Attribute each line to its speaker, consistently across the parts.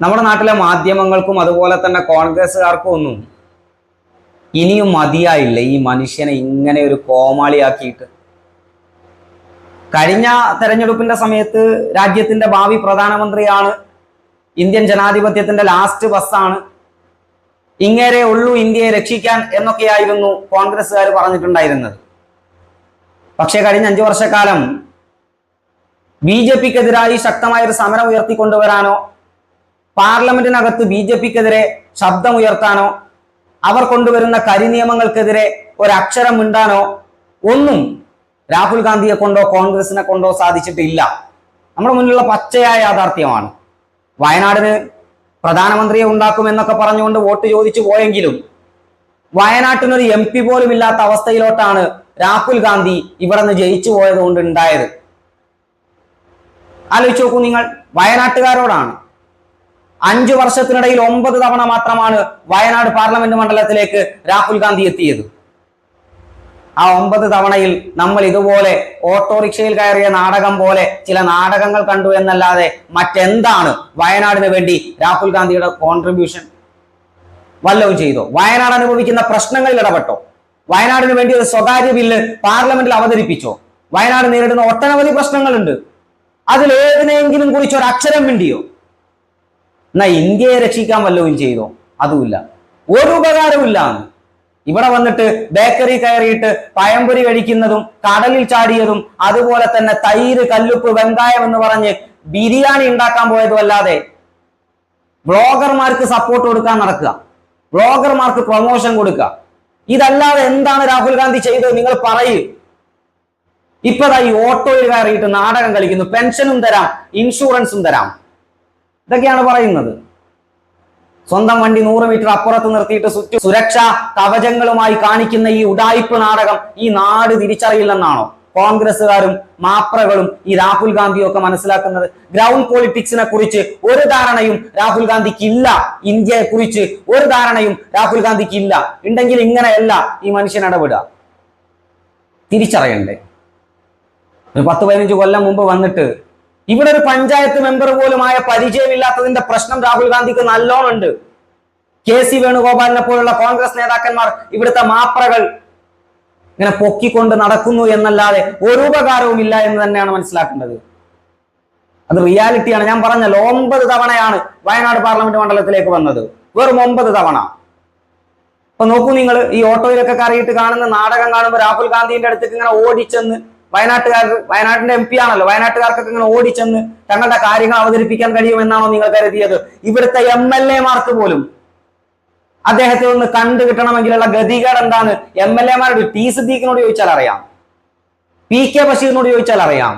Speaker 1: നമ്മുടെ നാട്ടിലെ മാധ്യമങ്ങൾക്കും അതുപോലെ തന്നെ കോൺഗ്രസ്സുകാർക്കും ഒന്നും ഇനിയും മതിയായില്ല. ഈ മനുഷ്യനെ ഇങ്ങനെ ഒരു കോമാളിയാക്കിയിട്ട്. കഴിഞ്ഞ തെരഞ്ഞെടുപ്പിന്റെ സമയത്ത് രാജ്യത്തിന്റെ ഭാവി പ്രധാനമന്ത്രിയാണ്. ഇന്ത്യൻ ജനാധിപത്യത്തിന്റെ ലാസ്റ്റ് ബസ്സാണ് ഇങ്ങേരെ ഉള്ളൂ ഇന്ത്യയെ രക്ഷിക്കാൻ എന്നൊക്കെയായിരുന്നു കോൺഗ്രസ്സുകാർ പറഞ്ഞിട്ടുണ്ടായിരുന്നത്. പക്ഷേ കഴിഞ്ഞ അഞ്ചു വർഷക്കാലം ബി ജെ പിക്കെതിരായി ശക്തമായ ഒരു സമരം ഉയർത്തിക്കൊണ്ടുവരാനോ പാർലമെന്റിനകത്ത് ബി ജെ പിക്കെതിരെ ശബ്ദമുയർത്താനോ അവർ കൊണ്ടുവരുന്ന കരിനിയമങ്ങൾക്കെതിരെ ഒരക്ഷരം മിണ്ടാനോ ഒന്നും രാഹുൽ ഗാന്ധിയെ കൊണ്ടോ കോൺഗ്രസിനെ കൊണ്ടോ സാധിച്ചിട്ടില്ല. നമ്മുടെ മുന്നിലുള്ള പച്ചയായ യാഥാർത്ഥ്യമാണ്. വയനാടിന് പ്രധാനമന്ത്രിയെ ഉണ്ടാക്കുമെന്നൊക്കെ പറഞ്ഞുകൊണ്ട് വോട്ട് ചോദിച്ചു പോയെങ്കിലും വയനാട്ടിനൊരു എം പി പോലും ഇല്ലാത്ത അവസ്ഥയിലോട്ടാണ് രാഹുൽ ഗാന്ധി ഇവിടെ നിന്ന് ജയിച്ചു പോയത് കൊണ്ട് ഉണ്ടായത്. ആലോചിച്ച് നോക്കൂ നിങ്ങൾ വയനാട്ടുകാരോടാണ്. അഞ്ചു വർഷത്തിനിടയിൽ ഒമ്പത് തവണ മാത്രമാണ് വയനാട് പാർലമെന്റ് മണ്ഡലത്തിലേക്ക് രാഹുൽ ഗാന്ധി എത്തിയത്. ആ ഒമ്പത് തവണയിൽ നമ്മൾ ഇതുപോലെ ഓട്ടോറിക്ഷയിൽ കയറിയ നാടകം പോലെ ചില നാടകങ്ങൾ കണ്ടു എന്നല്ലാതെ മറ്റെന്താണ് വയനാടിന് വേണ്ടി രാഹുൽ ഗാന്ധിയുടെ കോൺട്രിബ്യൂഷൻ വല്ലതും ചെയ്തോ? വയനാട് അനുഭവിക്കുന്ന പ്രശ്നങ്ങളിൽ ഇടപെട്ടോ? വയനാടിന് വേണ്ടി ഒരു സ്വകാര്യ ബില്ല് പാർലമെന്റിൽ അവതരിപ്പിച്ചോ? വയനാട് നേരിടുന്ന ഒട്ടനവധി പ്രശ്നങ്ങളുണ്ട്. അതിൽ ഏതിനെങ്കിലും കുറിച്ച് ഒരു അക്ഷരം മിണ്ടിയോ? എന്നാ ഇന്ത്യയെ രക്ഷിക്കാൻ വല്ലതും ചെയ്തോ? അതുമില്ല. ഒരു ഉപകാരമില്ല ഇവിടെ വന്നിട്ട് ബേക്കറി കയറിയിട്ട് പഴംപൊരി കഴിക്കുന്നതും കടലിൽ ചാടിയതും അതുപോലെ തന്നെ തൈര് കല്ലുപ്പ് വെങ്കായം എന്ന് പറഞ്ഞ് ബിരിയാണി ഉണ്ടാക്കാൻ പോയതും അല്ലാതെ ബ്ലോഗർമാർക്ക് സപ്പോർട്ട് കൊടുക്കാൻ നടക്കുക. ബ്ലോഗർമാർക്ക് പ്രൊമോഷൻ കൊടുക്കുക. ഇതല്ലാതെ എന്താണ് രാഹുൽ ഗാന്ധി ചെയ്തത്? നിങ്ങൾ പറയൂ. ഇപ്പതാ ഈ ഓട്ടോയിൽ കയറിയിട്ട് നാടകം കളിക്കുന്നു. പെൻഷനും തരാം. ഇൻഷുറൻസും തരാം. ഇതൊക്കെയാണ് പറയുന്നത്. സ്വന്തം വണ്ടി നൂറ് മീറ്റർ അപ്പുറത്ത് നിർത്തിയിട്ട് ചുറ്റും സുരക്ഷാ കവചങ്ങളുമായി കാണിക്കുന്ന ഈ ഉടായിപ്പ് നാടകം ഈ നാട് തിരിച്ചറിയില്ലെന്നാണോ കോൺഗ്രസ്സുകാരും മാപ്രകളും ഈ രാഹുൽ ഗാന്ധിയും ഒക്കെ മനസ്സിലാക്കുന്നത്. ഗ്രൗണ്ട് പൊളിറ്റിക്സിനെ കുറിച്ച് ഒരു ധാരണയും രാഹുൽ ഗാന്ധിക്ക് ഇല്ല ഇന്ത്യയെ കുറിച്ച് ഒരു ധാരണയും രാഹുൽ ഗാന്ധിക്ക് ഇല്ല ഉണ്ടെങ്കിൽ ഇങ്ങനെയല്ല ഈ മനുഷ്യൻ ഇടപെടുക. തിരിച്ചറിയണ്ടേ? ഒരു പത്ത് പതിനഞ്ച് കൊല്ലം മുമ്പ് വന്നിട്ട് ഇവിടെ ഒരു പഞ്ചായത്ത് മെമ്പർ പോലുമായ പരിചയമില്ലാത്തതിന്റെ പ്രശ്നം രാഹുൽ ഗാന്ധിക്ക് നല്ലോണം ഉണ്ട്. കെ സി വേണുഗോപാലിനെ പോലുള്ള കോൺഗ്രസ് നേതാക്കന്മാർ ഇവിടുത്തെ മാപ്രകൾ ഇങ്ങനെ പൊക്കിക്കൊണ്ട് നടക്കുന്നു എന്നല്ലാതെ ഒരു ഉപകാരവും ഇല്ല എന്ന് തന്നെയാണ് മനസ്സിലാക്കേണ്ടത്. അത് റിയാലിറ്റിയാണ് ഞാൻ പറഞ്ഞല്ലോ ഒമ്പത് തവണയാണ് വയനാട് പാർലമെന്റ് മണ്ഡലത്തിലേക്ക് വന്നത്. വെറും ഒമ്പത് തവണ. അപ്പൊ നോക്കൂ നിങ്ങൾ ഈ ഓട്ടോയിലൊക്കെ കറിയിട്ട് കാണുന്ന നാടകം കാണുമ്പോൾ രാഹുൽ ഗാന്ധിന്റെ അടുത്തേക്ക് ഇങ്ങനെ ഓടിച്ചെന്ന് വയനാട്ടുകാർ വയനാട്ടിന്റെ എം പി ആണല്ലോ. വയനാട്ടുകാർക്കൊക്കെ ഇങ്ങനെ ഓടിച്ചെന്ന് തങ്ങളുടെ കാര്യങ്ങൾ അവതരിപ്പിക്കാൻ കഴിയുമെന്നാണോ നിങ്ങൾ കരുതിയത്? ഇവിടുത്തെ എം എൽ എമാർക്ക് പോലും. അദ്ദേഹത്തെ ഒന്ന് കണ്ടു കിട്ടണമെങ്കിലുള്ള ഗതികേട് എന്താണ്? എം എൽ എമാരോട് ടി സിദ്ദീഖിനോട് ചോദിച്ചാൽ അറിയാം. പി കെ ബഷീറിനോട് ചോദിച്ചാൽ അറിയാം.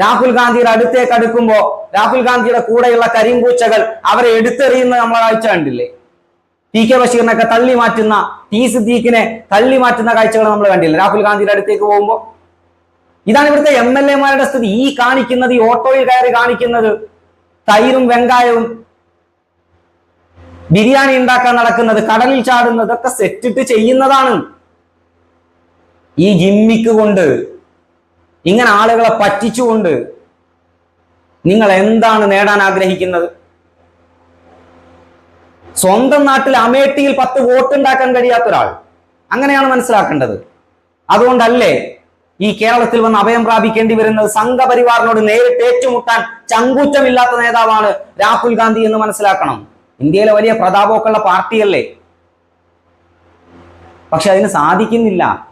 Speaker 1: രാഹുൽ ഗാന്ധിയുടെ അടുത്തേക്ക് അടുക്കുമ്പോ രാഹുൽ ഗാന്ധിയുടെ കൂടെയുള്ള കരിമ്പൂച്ചകൾ അവരെ എടുത്തെറിയുന്ന നമ്മൾ കാഴ്ച കണ്ടില്ലേ? പി കെ ബഷീറിനൊക്കെ തള്ളി മാറ്റുന്ന ടി സിദ്ദീഖിനെ തള്ളി മാറ്റുന്ന കാഴ്ചകൾ നമ്മൾ കണ്ടില്ലേ? രാഹുൽ ഗാന്ധിയുടെ അടുത്തേക്ക് പോകുമ്പോ ഇതാണ് ഇവിടുത്തെ എം എൽ എമാരുടെ സ്ഥിതി. ഈ കാണിക്കുന്നത് ഈ ഓട്ടോയിൽ കയറി കാണിക്കുന്നത് തൈരും വെങ്കായവും ബിരിയാണി ഉണ്ടാക്കാൻ നടക്കുന്നത് കടലിൽ ചാടുന്നതൊക്കെ സെറ്റിട്ട് ചെയ്യുന്നതാണ്. ഈ ജിമ്മിക്ക് കൊണ്ട് ഇങ്ങനെ ആളുകളെ പറ്റിച്ചുകൊണ്ട് നിങ്ങൾ എന്താണ് നേടാൻ ആഗ്രഹിക്കുന്നത്? സ്വന്തം നാട്ടിൽ അമേഠിയിൽ പത്ത് വോട്ട് ഉണ്ടാക്കാൻ കഴിയാത്ത ഒരാൾ. അങ്ങനെയാണ് മനസ്സിലാക്കേണ്ടത്. അതുകൊണ്ടല്ലേ ഈ കേരളത്തിൽ വന്ന് അഭയം പ്രാപിക്കേണ്ടി വരുന്നത് സംഘപരിവാറിനോട് നേരിട്ട് ഏറ്റുമുട്ടാൻ ചങ്കൂറ്റമില്ലാത്ത നേതാവാണ് രാഹുൽ ഗാന്ധി എന്ന് മനസ്സിലാക്കണം. ഇന്ത്യയിലെ വലിയ പ്രതാപമൊക്കെയുള്ള പാർട്ടിയല്ലേ? പക്ഷെ അതിന് സാധിക്കുന്നില്ല.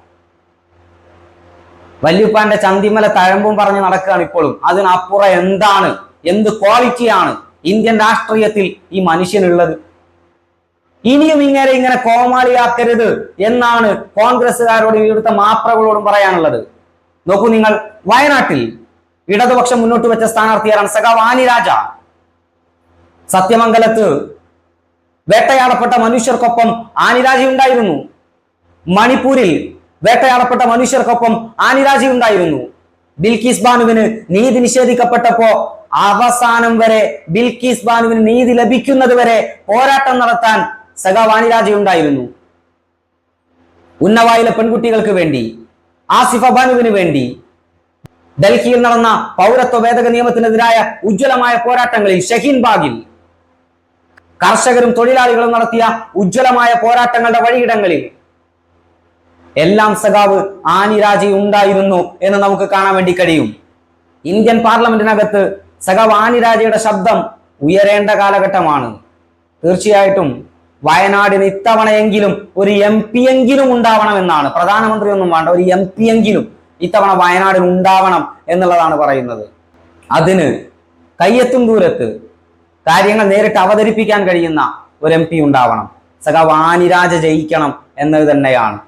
Speaker 1: വല്യുപ്പാന്റെ ചന്തിമല തഴമ്പും പറഞ്ഞ് നടക്കുകയാണ് ഇപ്പോഴും. അതിനപ്പുറം എന്താണ്? എന്ത് ക്വാളിറ്റിയാണ് ഇന്ത്യൻ രാഷ്ട്രീയത്തിൽ ഈ മനുഷ്യനുള്ളത്? ഇനിയും ഇങ്ങനെ ഇങ്ങനെ കോമാളിയാക്കരുത് എന്നാണ് കോൺഗ്രസ്സുകാരോടും ഇവിടുത്തെ മാപ്രകളോടും പറയാനുള്ളത്. നോക്കൂ നിങ്ങൾ വയനാട്ടിൽ ഇടതുപക്ഷം മുന്നോട്ട് വെച്ച സ്ഥാനാർത്ഥിയാണ് സഖാവ് രാജ. സത്യമംഗലത്ത് വേട്ടയാടപ്പെട്ട മനുഷ്യർക്കൊപ്പം ആനിരാജി ഉണ്ടായിരുന്നു. മണിപ്പൂരിൽ വേട്ടയാടപ്പെട്ട മനുഷ്യർക്കൊപ്പം ആനിരാജി ഉണ്ടായിരുന്നു. ബിൽക്കിസ് ബാനുവിന് നീതി നിഷേധിക്കപ്പെട്ടപ്പോ അവസാനം വരെ ബിൽക്കിസ് ബാനുവിന് നീതി ലഭിക്കുന്നത് വരെ പോരാട്ടം നടത്താൻ സഖാവ് ആനിരാജ ഉണ്ടായിരുന്നു. ഉന്നവായിലെ പെൺകുട്ടികൾക്ക് വേണ്ടി ആസിഫ ബാനുവിന് വേണ്ടി ഡൽഹിയിൽ നടന്ന പൗരത്വ ഭേദഗതി നിയമത്തിനെതിരായ ഉജ്ജ്വലമായ പോരാട്ടങ്ങളിൽ ഷഹീൻ ബാഗിൽ കർഷകരും തൊഴിലാളികളും നടത്തിയ ഉജ്ജ്വലമായ പോരാട്ടങ്ങളുടെ വഴിയിടങ്ങളിൽ എല്ലാം സഖാവ് ആനിരാജി ഉണ്ടായിരുന്നു എന്ന് നമുക്ക് കാണാൻ വേണ്ടി കഴിയും. ഇന്ത്യൻ പാർലമെന്റിനകത്ത് സഖാവ് ആനിരാജയുടെ ശബ്ദം ഉയരേണ്ട കാലഘട്ടമാണ്. തീർച്ചയായിട്ടും വയനാടിന് ഇത്തവണയെങ്കിലും ഒരു എം പി എങ്കിലും ഉണ്ടാവണമെന്നാണ്. പ്രധാനമന്ത്രി ഒന്നും വേണ്ട ഒരു എം പി എങ്കിലും ഇത്തവണ വയനാടിന് ഉണ്ടാവണം എന്നുള്ളതാണ് പറയുന്നത്. അതിന് കയ്യെത്തും ദൂരത്ത് കാര്യങ്ങൾ നേരിട്ട് അവതരിപ്പിക്കാൻ കഴിയുന്ന ഒരു എം പി ഉണ്ടാവണം. സഖാവ് ആനിരാജ ജയിക്കണം എന്നത് തന്നെയാണ്.